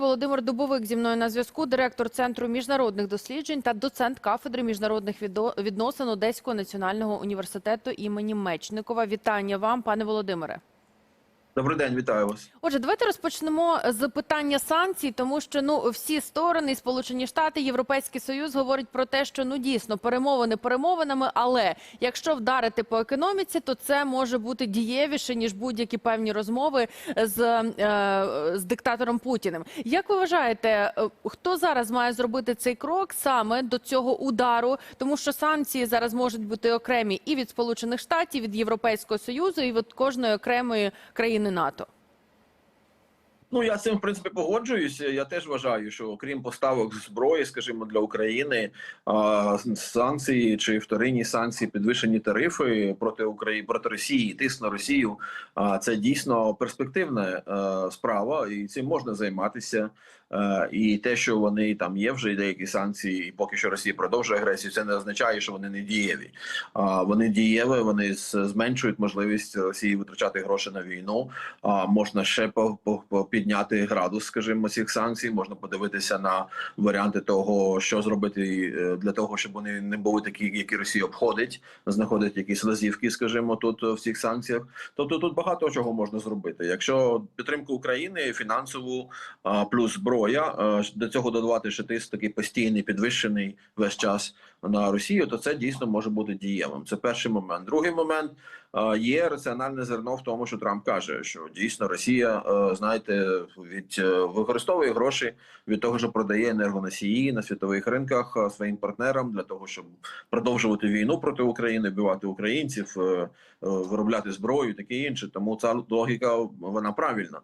Володимир Дубовик зі мною на зв'язку, директор Центру міжнародних досліджень та доцент кафедри міжнародних відносин Одеського національного університету імені Мечникова. Вітання вам, пане Володимире. Добрий день, вітаю вас. Отже, давайте розпочнемо з питання санкцій, тому що ну всі сторони, і Сполучені Штати, Європейський Союз говорять про те, що ну дійсно перемовини перемовинами, але якщо вдарити по економіці, то це може бути дієвіше ніж будь-які певні розмови з, е, з диктатором Путіним. Як ви вважаєте, е, хто зараз має зробити цей крок саме до цього удару? Тому що санкції зараз можуть бути окремі і від Сполучених Штатів, від Європейського Союзу, і від кожної окремої країни НАТО. Ну я з цим в принципі погоджуюся. Я теж вважаю, що окрім поставок зброї, скажімо, для України санкції чи вторинні санкції, підвищені тарифи проти України проти Росії, тиск на Росію. А це дійсно перспективна е, справа, і цим можна займатися. Е, І те, що вони там є, вже деякі санкції, і поки що Росія продовжує агресію, це не означає, що вони не дієві. А вони дієві, вони зменшують можливість Росії витрачати гроші на війну. А можна ще підняти градус, скажімо, цих санкцій. Можна подивитися на варіанти того, що зробити е, для того, щоб вони не були такі, які Росія обходить, знаходить якісь лазівки, скажімо, тут е, в цих санкціях. Тобто тут багато чого можна зробити. Якщо підтримку України фінансову плюс зброя, до цього додавати ще тиск такий постійний, підвищений весь час на Росію, то це дійсно може бути дієвим. Це перший момент. Другий момент є раціональне зерно в тому, що Трамп каже, що дійсно Росія, е, знаєте, від е, використовує гроші від того, що продає енергоносії на світових ринках е, своїм партнерам для того, щоб продовжувати війну проти України, вбивати українців, е, е, виробляти зброю, таке інше. Тому ця логіка вона правильна.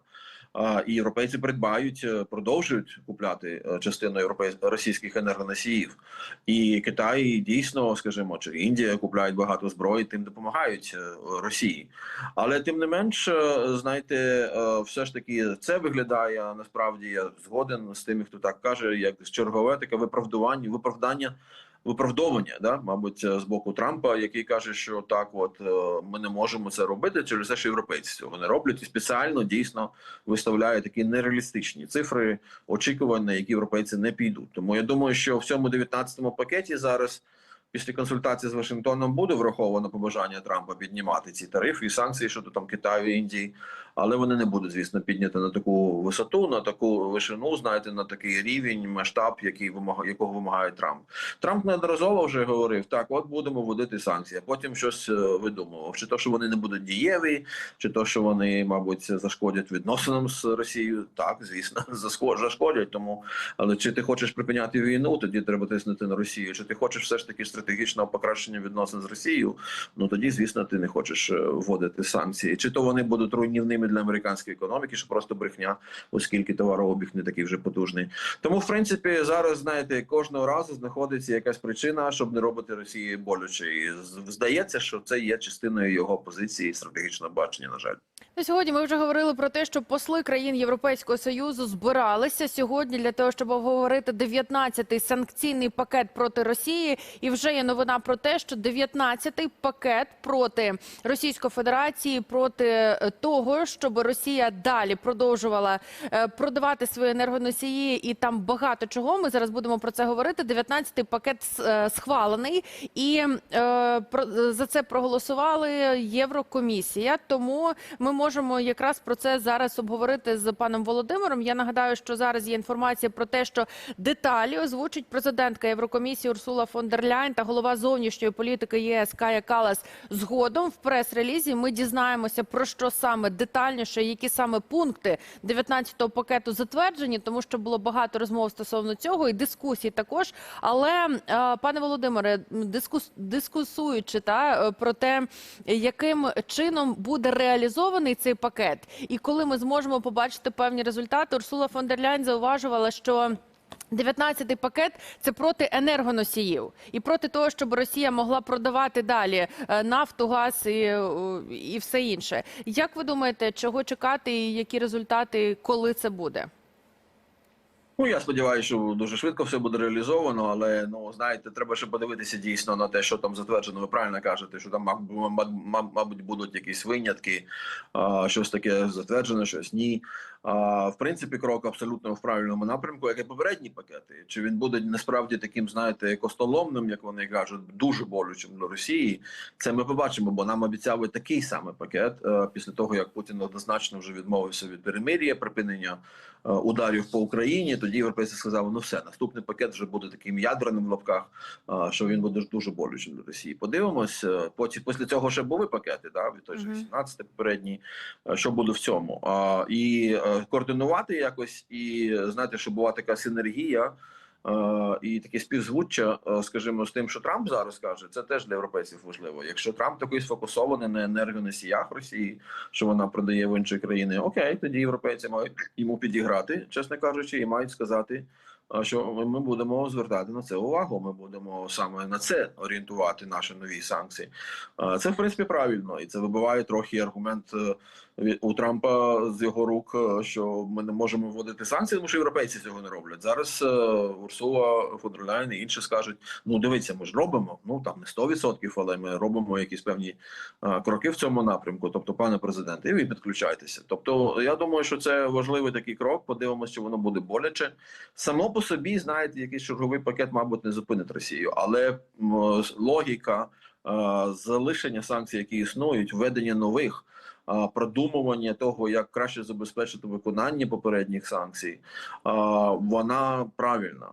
І європейці придбають, е, продовжують купляти е, частину європейських російських енергоносіїв. І Китай дійсно, скажімо, чи Індія купляють багато зброї, тим допомагають е, Росії. Але тим не менш, знаєте, все ж таки це виглядає насправді. Я згоден з тими, хто так каже, як чергове таке виправдування, виправдання. Виправдовування, да, мабуть, з боку Трампа, який каже, що так, от е, ми не можемо це робити через те, що європейці цього не роблять, і спеціально дійсно виставляє такі нереалістичні цифри очікування, які європейці не підуть. Тому я думаю, що в цьому 19-му пакеті зараз. Після консультації з Вашингтоном буде враховано побажання Трампа піднімати ці тарифи і санкції щодо там Китаю Індії, але вони не будуть, звісно, підняті на таку висоту, на таку вишину, знаєте, на такий рівень, масштаб, який вимагає, якого вимагає Трамп. Трамп неодноразово вже говорив: так, от будемо вводити санкції, а потім щось е, видумував. Чи то, що вони не будуть дієві, чи то, що вони, мабуть, зашкодять відносинам з Росією. Так, звісно, зашкодять. Тому, але чи ти хочеш припиняти війну, тоді треба тиснути на Росію. Чи ти хочеш все ж таки стратегічного покращення відносин з Росією? Ну тоді, звісно, ти не хочеш е, вводити санкції. Чи то вони будуть руйнівними для американської економіки, що просто брехня, оскільки товарообіг не такий вже потужний. Тому, в принципі, зараз знаєте, кожного разу знаходиться якась причина, щоб не робити Росії болюче. І здається, що це є частиною його позиції і стратегічного бачення. На жаль. Ну, Сьогодні ми вже говорили про те, що посли країн Європейського союзу збиралися сьогодні для того, щоб обговорити 19-й санкційний пакет проти Росії. І вже є новина про те, що 19-й пакет проти Російської Федерації, проти е, того, щоб Росія далі продовжувала е, продавати свої енергоносії, і там багато чого. Ми зараз будемо про це говорити. 19-й пакет е, схвалений, і е, за це проголосували Єврокомісія. Тому ми можемо якраз про це зараз обговорити з паном Володимиром. Я нагадаю, що зараз є інформація про те, що деталі озвучить президентка Єврокомісії Урсула фон дер Ляйн та голова зовнішньої політики ЄС Кая Калас згодом в прес-релізі. Ми дізнаємося про що саме детальніше, які саме пункти 19-го пакету затверджені, тому що було багато розмов стосовно цього і дискусій також. Але е, пане Володимире, дискус, дискусуючи та е, про те, яким чином буде реалізований цей пакет, і коли ми зможемо побачити певні результати, Урсула фон дер Ляйн зауважувала, що 19-й пакет це проти енергоносіїв і проти того, щоб Росія могла продавати далі е, нафту, газ і, е, і все інше. Як ви думаєте, чого чекати і які результати, коли це буде? Ну я сподіваюся, що дуже швидко все буде реалізовано, але ну знаєте, треба ще подивитися дійсно на те, що там затверджено. Ви правильно кажете, що там мабуть, будуть якісь винятки, щось таке затверджено, щось ні. А, в принципі, крок абсолютно в правильному напрямку, як і попередні пакети. Чи він буде насправді таким, знаєте, костоломним, як вони кажуть, дуже болючим для Росії? Це ми побачимо, бо нам обіцяли такий самий пакет е, після того, як Путін однозначно вже відмовився від перемир'я, припинення е, ударів по Україні. Тоді європейці сказали: ну все, наступний пакет вже буде таким ядерним в лапках, е, що він буде дуже болючим для Росії. Подивимось. Потім після цього ще були пакети, да, від той же Мгм. 18 попередній. Що буде в цьому? І координувати якось, і е, знаєте, щоб була така синергія. е, І таке співзвуччя, е, скажімо, з тим, що Трамп зараз каже, це теж для європейців важливо. Якщо Трамп такий сфокусований на енергоносіях Росії, що вона продає в інші країни, окей, тоді європейці мають йому підіграти, чесно кажучи, і мають сказати, е, що ми- будемо звертати на це увагу. Ми будемо саме на це орієнтувати наші нові санкції. Це в принципі правильно, і це вибиває трохи аргумент е, у Трампа з його рук, е, що ми не можемо вводити санкції, тому що європейці цього не роблять. Зараз е, Урсула фон дер Ляєн і інші скажуть: ну дивіться, ми ж робимо. Ну там не 100%, але ми робимо якісь певні кроки в цьому напрямку. Тобто, пане президенте, і ви підключайтеся. Тобто, я думаю, що це важливий такий крок. Подивимося, чи воно буде боляче. Само по собі, знаєте, якийсь черговий пакет, мабуть, не зупинить Росію, але логіка е, залишення санкцій, які існують, введення нових. Продумування того, як краще забезпечити виконання попередніх санкцій, вона правильна,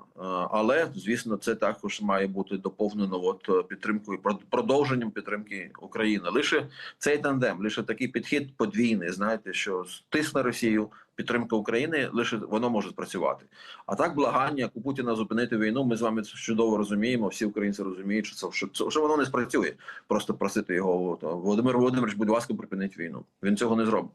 але звісно, це також має бути доповнено от е, підтримкою прод- продовженням підтримки України. Лише цей тандем, лише такий підхід подвійний. Знаєте, що тисне Росію, підтримка України, лише воно може спрацювати. А так, благання у Путіна зупинити війну. Ми з вами чудово розуміємо. Всі українці розуміють, що це що, що воно не спрацює. Просто просити його Володимир Володимирович, будь ласка, припиніть війну. Він цього не зробить.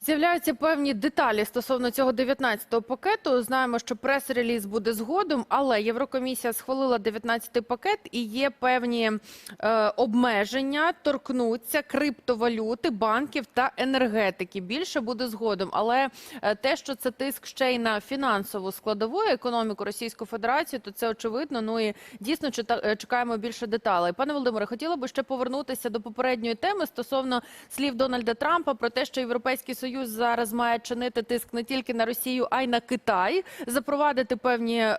З'являються певні деталі стосовно цього 19-го пакету. Знаємо, що прес-реліз буде згодом, але Єврокомісія схвалила 19-й пакет і є певні е, обмеження, торкнуться криптовалюти, банків та енергетики. Більше буде згодом. Але е, те, що це тиск ще й на фінансову складову економіку Російської Федерації, то це очевидно. Ну і дійсно чита- е, чекаємо більше деталей. Пане Володимире, хотіла би ще повернутися до попередньої теми стосовно слів Дональда Трампа про те, що Європейський Союз зараз має чинити тиск не тільки на Росію, а й на Китай, запровадити певні е,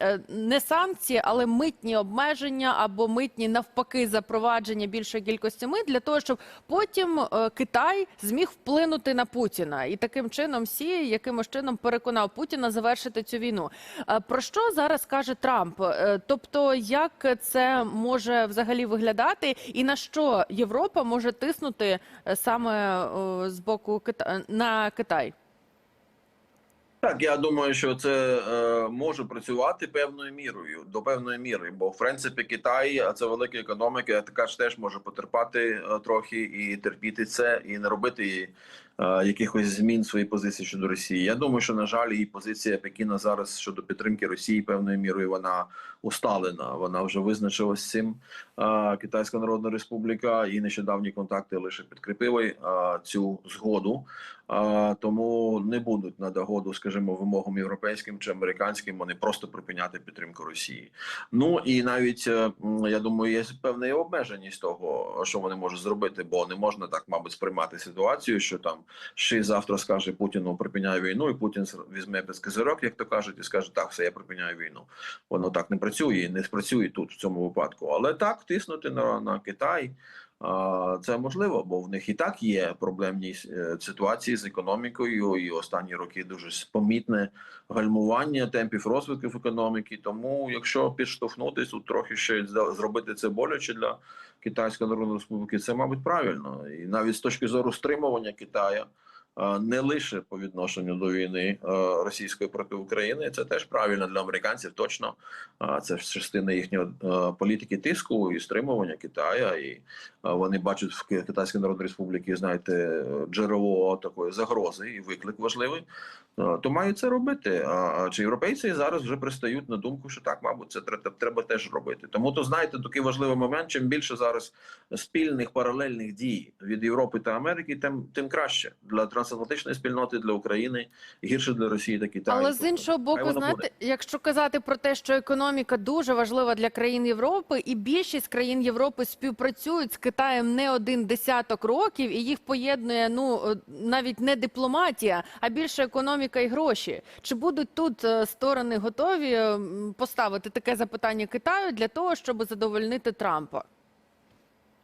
е, не санкції, але митні обмеження або митні навпаки запровадження більшої кількості мит для того, щоб потім е, Китай зміг вплинути на Путіна і таким чином всі якимось чином переконав Путіна завершити цю війну. Е, Про що зараз каже Трамп? Тобто, як це може взагалі виглядати, і на що Європа може тиснути саме з боку Кита... на Китай? Так, я думаю, що це е, може працювати певною мірою до певної міри, бо в принципі Китай це велика економіка, така ж теж може потерпати е, трохи і терпіти це, і не робити якихось змін своїй позиції щодо Росії. Я думаю, що на жаль, її позиція Пекіна зараз щодо підтримки Росії певною мірою вона усталена. Вона вже визначилась цим. Е, Китайська Народна Республіка і нещодавні контакти лише підкріпили е, цю згоду. Тому не будуть на догоду, скажімо, вимогам європейським чи американським. Вони просто припиняти підтримку Росії. Ну і навіть е, я думаю, є певна обмеженість того, що вони можуть зробити, бо не можна так, мабуть, сприймати ситуацію, що там ще завтра скаже Путіну припиняє війну, і Путін візьме без козирок, як то кажуть, і скаже, так, все, я припиняю війну. Воно так не працює і не спрацює тут в цьому випадку. Але так тиснути на, на Китай. Це можливо, бо в них і так є проблемні е, ситуації з економікою, і останні роки дуже помітне гальмування темпів розвитку економіки. Тому, якщо підштовхнутись, тут трохи ще зробити це боляче для Китайської Народної Республіки, це мабуть правильно. І навіть з точки зору стримування Китая. Е, Не лише по відношенню до війни е, російської проти України, це теж правильно для американців. Точно це частина їхньої е, політики тиску і стримування Китая, і вони бачать в Ки- Китайській Народній Республіці, знаєте, джерело такої загрози і виклик важливий. То мають це робити. А чи європейці зараз вже пристають на думку, що так, мабуть, це треба, треба теж робити. Тому то знаєте, такий важливий момент. Чим більше зараз спільних паралельних дій від Європи та Америки, тим тим краще для трансатлантичної спільноти для України, гірше для Росії та Китаю. Але з іншого боку, знаєте, буде. якщо казати про те, що економіка дуже важлива для країн Європи, і більшість країн Європи співпрацюють з Китаєм не один десяток років, і їх поєднує ну е, навіть не дипломатія, а більше економіка і гроші. Чи будуть тут е, сторони готові поставити таке запитання Китаю для того, щоб задовольнити Трампа?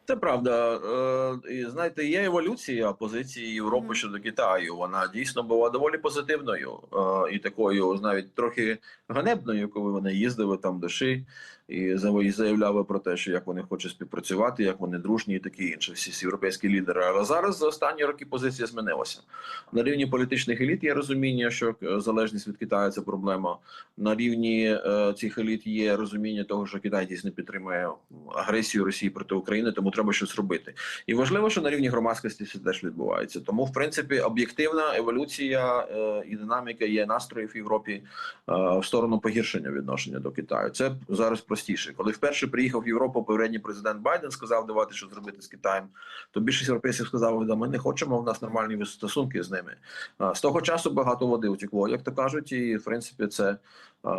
Це правда. Е, і, знаєте, є еволюція позиції Європи щодо Китаю. Вона дійсно була доволі позитивною е, і такою, навіть трохи ганебною, коли вони їздили там до Ши і заявляли про те, що як вони хочуть співпрацювати, як вони дружні і таке інше. Всі європейські лідери. Але зараз за останні роки позиція змінилася. На рівні політичних еліт є розуміння, що е, залежність від Китаю це проблема. На рівні цих еліт є розуміння того, що Китай дійсно підтримує агресію Росії проти України, тому треба щось робити. І важливо, що на рівні громадськості це теж відбувається. Тому, в принципі, об'єктивна еволюція е, і динаміка є настроїв в Європі е, в сторону погіршення відношення до Китаю. Це зараз простіше. Коли вперше приїхав в Європу попередній президент Байден, сказав давати що зробити з Китаєм, то більшість європейців сказали, да, ми не хочемо. В нас нормальні стосунки з ними. А, З того часу багато води утекло, як то кажуть, і в принципі це.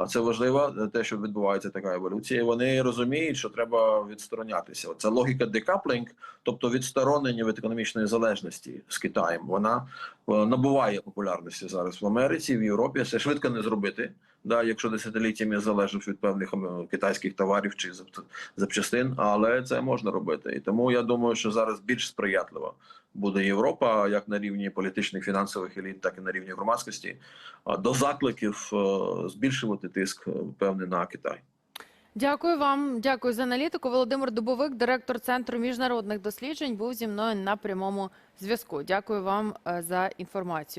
Це важливо, е, те, що відбувається така еволюція. Вони розуміють, що треба відсторонятися. Це логіка декаплінг, тобто відсторонення від економічної залежності з Китаєм. Вона е, набуває популярності зараз в Америці, в Європі. Це швидко не зробити. Да, якщо десятиліттями залежиш від певних ем, китайських товарів чи зап- запчастин, але це можна робити. І тому я думаю, що зараз більш сприятлива буде Європа, як на рівні політичних фінансових еліт, так і на рівні громадськості, до закликів е, збільшувати тиск е, певний на Китай. Дякую вам, дякую за аналітику. Володимир Дубовик, директор центру міжнародних досліджень, був зі мною на прямому зв'язку. Дякую вам е, за інформацію.